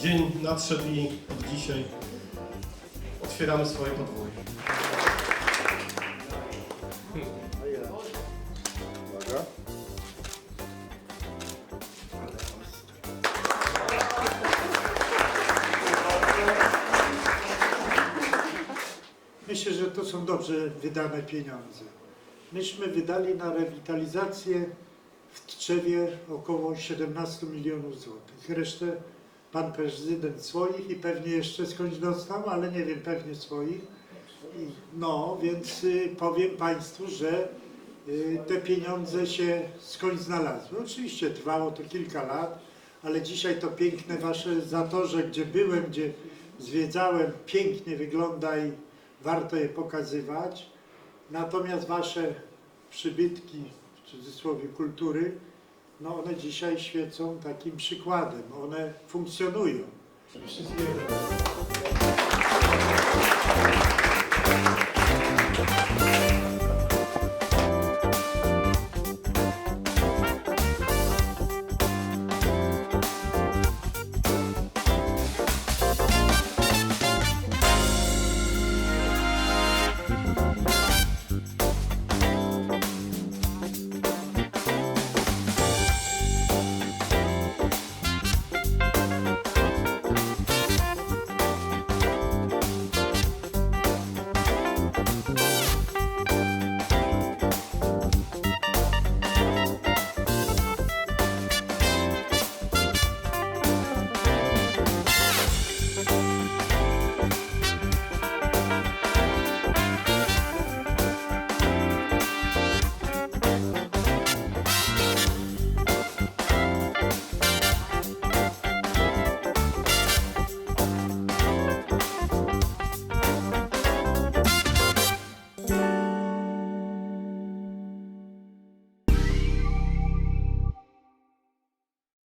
Dzień nadszedł i od dzisiaj otwieramy swoje podwórze. Myślę, że to są dobrze wydane pieniądze. Myśmy wydali na rewitalizację w Tczewie około 17 milionów złotych. Resztę pan prezydent swoich i pewnie jeszcze skądś dostał, ale nie wiem, pewnie swoich. No, więc y, powiem państwu, że y, te pieniądze się skądś znalazły. Oczywiście trwało to kilka lat, ale dzisiaj to piękne wasze zatorze, gdzie byłem, gdzie zwiedzałem, pięknie wygląda i warto je pokazywać. Natomiast wasze przybytki, w cudzysłowie kultury, no one dzisiaj świecą takim przykładem. One funkcjonują. Wszystkiego.